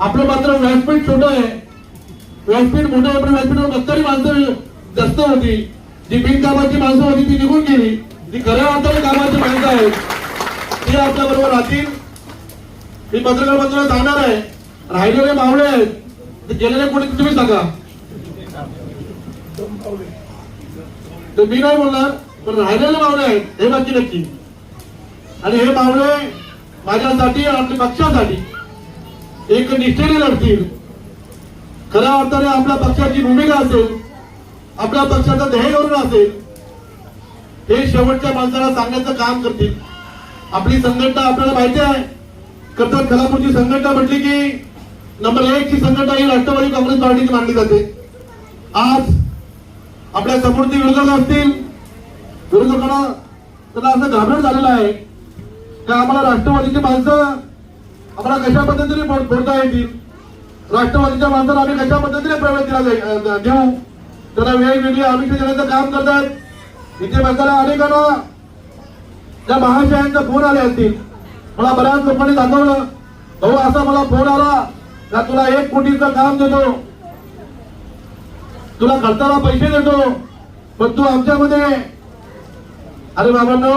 आपलं मात्र व्यासपीठ छोट आहे. व्यासपीठ मोठं आहे पण व्यासपीठावर बसणारी माणसं जास्त होती. जी बिनकामाची माणसं होती ती निघून गेली. जी खऱ्या अर्थाने कामाची माणसं आहेत. ती आपल्या बरोबर राहतील. मी पत्रकार बंधूला जाणार आहे. राहिलेले मावळे आहेत. गेलेले कोणी तुम्ही सांगा. तर मी नाही बोलणार पण राहिलेले मावळे आहेत हे बाकी नक्की. आणि हे मावळे माझ्यासाठी आणि आपल्या पक्षासाठी एक निष्ठेने लढतील. खऱ्या अर्थाने आपल्या पक्षाची भूमिका असेल आपल्या पक्षाचं ध्येय असेल हे शेवटच्या माणसाला सांगण्याचं काम करतील. आपली संघटना आपल्याला माहिती आहे. कर्तव्य खलापूरची संघटना म्हटली की नंबर एक ची संघटना ही राष्ट्रवादी काँग्रेस पार्टीची मानली जाते. आज आपल्या समोरचे विरोधक असतील विरोधकांना त्यांना असं घाबरट झालेलं आहे. का आम्हाला राष्ट्रवादीची माणसं आम्हाला कशा पद्धतीने बोलता येतील? राष्ट्रवादीच्या माणसाला आम्ही कशा पद्धतीने प्रवेश दिला देऊ? त्यांना वेगवेगळी आमिष देण्याचं काम करतात इथे बसायला अनेकांना त्या महाशयांचा फोन आले असतील मला बऱ्याच लोकांनी दाखवलं भाऊ असा मला फोन आला का तुला एक कोटीचं काम देतो? तुला खर्चाला पैसे देतो पण तू आमच्यामध्ये अरे बाबांनो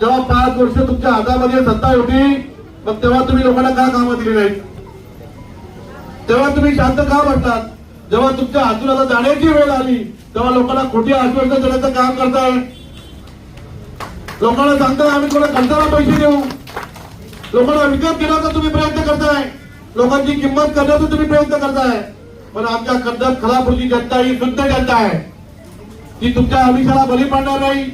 जेव्हा पाच वर्ष तुमच्या हातामध्ये सत्ता होती मग तेव्हा तुम्ही लोकांना का कामं दिली नाही तेव्हा तुम्ही शांत का बसलात? जेव्हा तुमच्या हातून आता जाण्याची वेळ आली तेव्हा लोकांना खोटी आश्वासन देण्याचं काम करताय? लोकांना सांगताय आम्ही कोणा खर्चाला पैसे देऊ. लोकांना विकत घेण्याचा तुम्ही प्रयत्न करताय. लोकांची किंमत करण्याचा तुम्ही प्रयत्न करताय. पण आमच्या कर्जत खलापूरची जनता ही शुद्ध जनता आहे. ती तुमच्या आमिषाला बली पडणार नाही.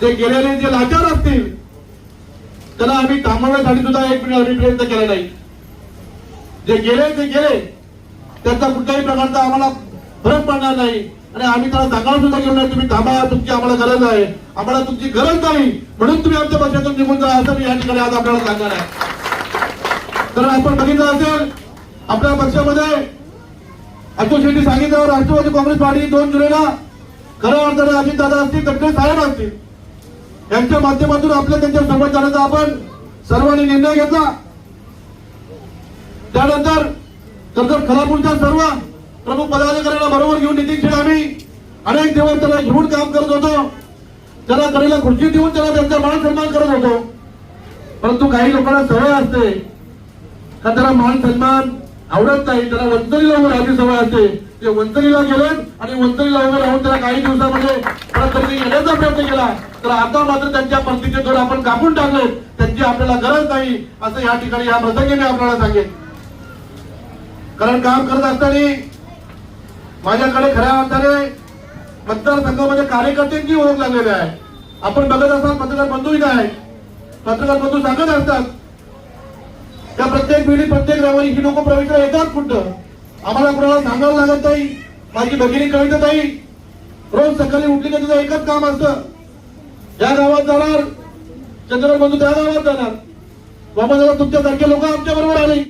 ते गेलेले जे लाचार असतील त्याला आम्ही थांबवण्यासाठी सुद्धा एक मिनिट आम्ही प्रयत्न केला नाही. जे गेले ते गेले. त्याचा कुठल्याही प्रकारचा आम्हाला फरक पडणार नाही. आणि आम्ही त्याला सांगायला सुद्धा गेलो नाही तुम्ही थांबा तुमची आम्हाला गरज आहे. आम्हाला तुमची गरज नाही. म्हणून तुम्ही आमच्या पक्षातून निघून जा असं मी या ठिकाणी आज आपल्याला सांगणार आहे. तर आपण बघितलं असेल आपल्या पक्षामध्ये अशोक शेट्टी सांगितल्यावर राष्ट्रवादी काँग्रेस पार्टी दोन जुलैला खऱ्या अर्थानं अजित दादा असतील तटकरे साहेब असतील. यांच्या माध्यमातून आपल्या त्यांच्यासोबत जाण्याचा आपण सर्वांनी निर्णय घेतला. त्यानंतर कर्जत खलापूरच्या सर्व प्रमुख पदाधिकाऱ्यांना बरोबर घेऊन नितीन शेठ आम्ही अनेक दिवस त्याला घेऊन काम करत होतो. त्याला कडेला खुर्ची देऊन त्याला त्यांचा मान सन्मान करत होतो. परंतु काही लोकांना सवय असते का त्याला मान सन्मान आवडत नाही त्याला वंतरीला उभं राहायची सवय असते. ते वंतरीला गेले आणि वंतरीला उभं राहून त्याला काही दिवसामध्ये परत त्यांनी येण्याचा प्रयत्न केला तर आता मात्र त्यांच्या पंक्तीचे दोन आपण कापून टाकले त्यांची आपल्याला गरज नाही असं या ठिकाणी या प्रसंगी मी आपल्याला सांगेन. कारण काम करत असताना माझ्याकडे खऱ्या अर्थाने मतदारसंघामध्ये कार्यकर्त्यांची ओळख लागलेली आहे. आपण बघत असाल पत्रकार बंधू इथे आहे पत्रकार बंधू सांगत असतात त्या प्रत्येक वेळी प्रत्येक रविवारी ही लोक प्रवेशला येतात कुठं? आम्हाला कुणाला सांगावं लागत नाही. माझी भगिनी कविता ताई. रोज सकाळी उठली का तुझं एकच काम असतं. या गावात जाणार चंद्रबंधू त्या गावात जाणार. बाबा जरा तुमच्यासारखे लोक आमच्या बरोबर आले.